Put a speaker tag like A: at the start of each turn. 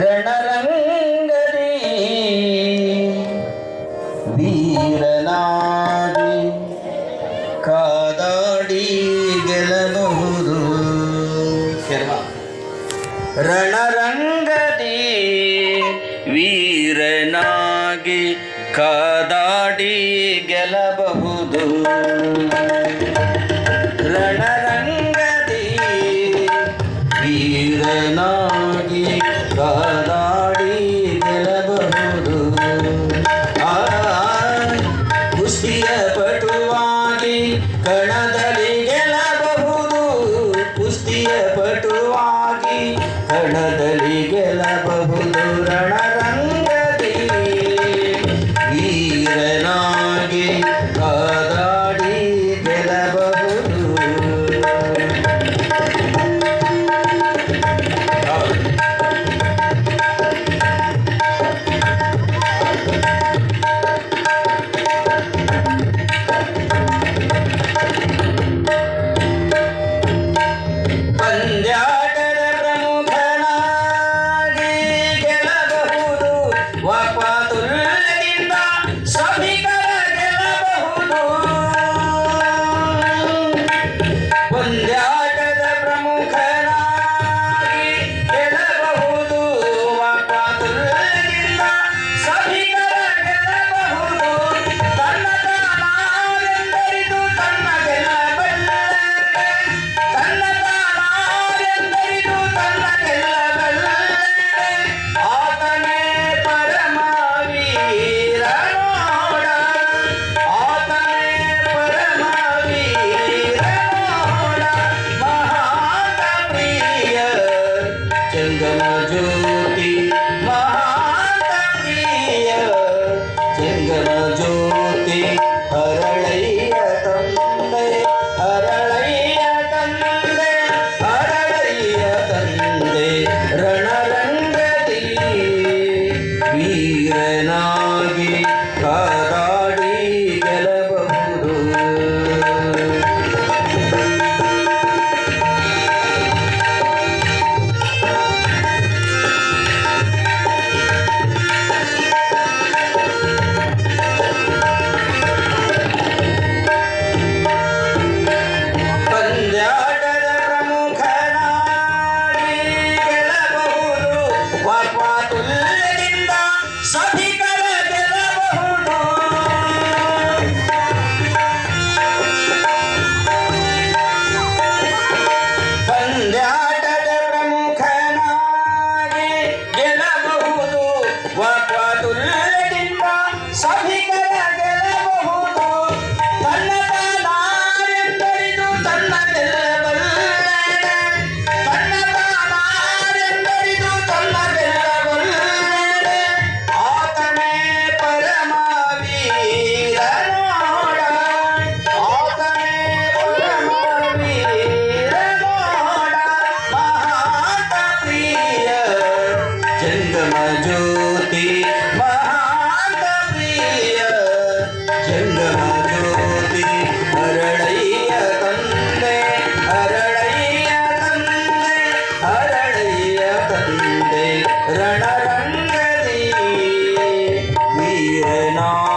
A: ರಣರಂಗದಿ ವೀರನಾಗಿ ಕಾದಾಡಿ ಗೆಲ್ಲಬಹುದು. ರಣರಂಗದಿ ವೀರನಾಗಿ ಕಾದಾಡಿ ಗೆಲ್ಲಬಹುದು. ರಣರಂಗದಿ ವೀರನಾಗಿ ಕಾದಾಡಿ ಗೆಲ್ಲಬಹುದು. ಆ ಕುಸ್ತಿಯ ಪಟುವಾಗಿ ಕಣದಲ್ಲಿ ಗೆಲ್ಲಬಹುದು. ಕುಸ್ತಿಯ ಪಟುವಾಗಿ ಕಣದಲ್ಲಿ ಗೆಲ್ಲಬಹುದು. ರಣರಂಗದಿ ವೀರನಾಗಿ வீரனா सभी না